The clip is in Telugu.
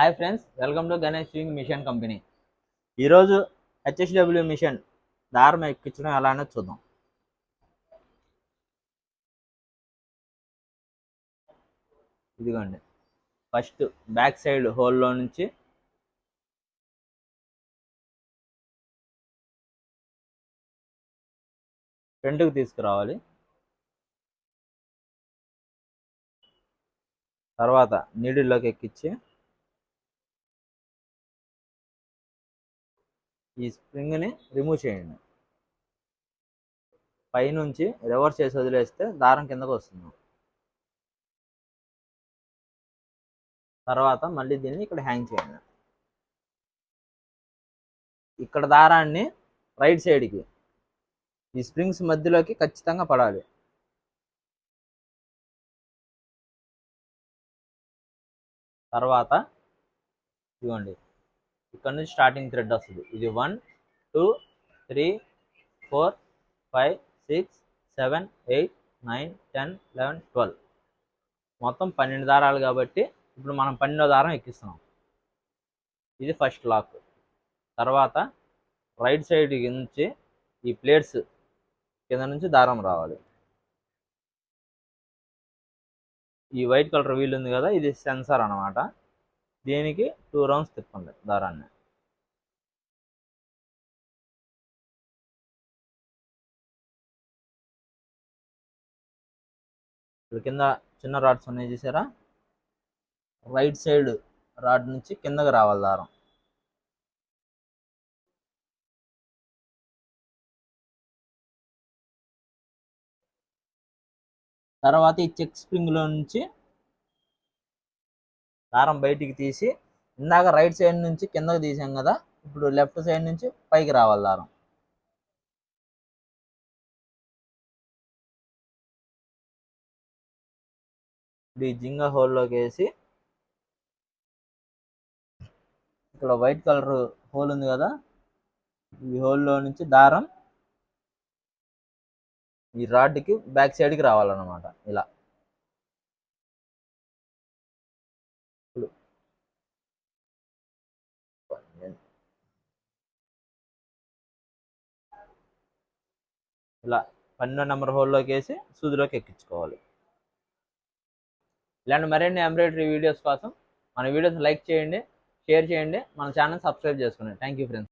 Hi friends welcome to Ganesh sewing machine company. ఈరోజు హెచ్ఎస్డబ్ల్యూ మిషన్ దారం ఎక్కించడం ఎలా అనేది చూద్దాం. ఇదిగోండి ఫస్ట్ బ్యాక్ సైడ్ హోల్లో నుంచి ఫ్రంట్కి తీసుకురావాలి. తర్వాత నీడిల్లోకి ఎక్కించి ఈ స్ప్రింగ్ని రిమూవ్ చేయండి. పైనుంచి రివర్స్ చేసి వదిలేస్తే దారం కిందకు వస్తుంది. తర్వాత మళ్ళీ దీన్ని ఇక్కడ హ్యాంగ్ చేయండి. ఇక్కడ దారాన్ని రైట్ సైడ్కి ఈ స్ప్రింగ్స్ మధ్యలోకి ఖచ్చితంగా పడాలి. తర్వాత ఇదిగోండి ఇక్కడ నుంచి స్టార్టింగ్ థ్రెడ్ వస్తుంది. ఇది one two three four five six seven eight nine ten eleven twelve మొత్తం పన్నెండు దారాలు కాబట్టి ఇప్పుడు మనం పన్నెండో దారం ఎక్కిస్తున్నాం. ఇది ఫస్ట్ లాక్ తర్వాత రైట్ సైడ్ నుంచి ఈ ప్లేట్స్ కింద నుంచి దారం రావాలి. ఈ వైట్ కలర్ వీల్ ఉంది కదా ఇది సెన్సార్ అనమాట దీనికి? టూ రౌండ్స్ తిప్పండి దారాన్ని. ఇక్కడ కింద చిన్న రాడ్స్ ఉన్నాయి చూసారా? రైట్ సైడ్ రాడ్ నుంచి కిందకి రావాలి దారం. తర్వాత ఈ చెక్ స్ప్రింగ్లో నుంచి దారం బయటికి తీసి ఇందాక రైట్ సైడ్ నుంచి కిందకి తీసాం కదా ఇప్పుడు లెఫ్ట్ సైడ్ నుంచి పైకి రావాలి దారం. ఇప్పుడు ఈ జింగ హోల్లోకి వేసి ఇక్కడ వైట్ కలర్ హోల్ ఉంది కదా ఈ హోల్లో నుంచి దారం ఈ రాడ్కి బ్యాక్ సైడ్కి రావాలన్నమాట ఇలా. ఇలా పన్నెండో నెంబర్ హోల్లోకి వేసి సూదిలోకి ఎక్కించుకోవాలి. ఇలాంటి మరిన్ని ఎంబ్రాయిడరీ వీడియోస్ కోసం మన వీడియోస్ లైక్ చేయండి షేర్ చేయండి మన ఛానల్ సబ్స్క్రైబ్ చేసుకోండి థ్యాంక్ యూ ఫ్రెండ్స్.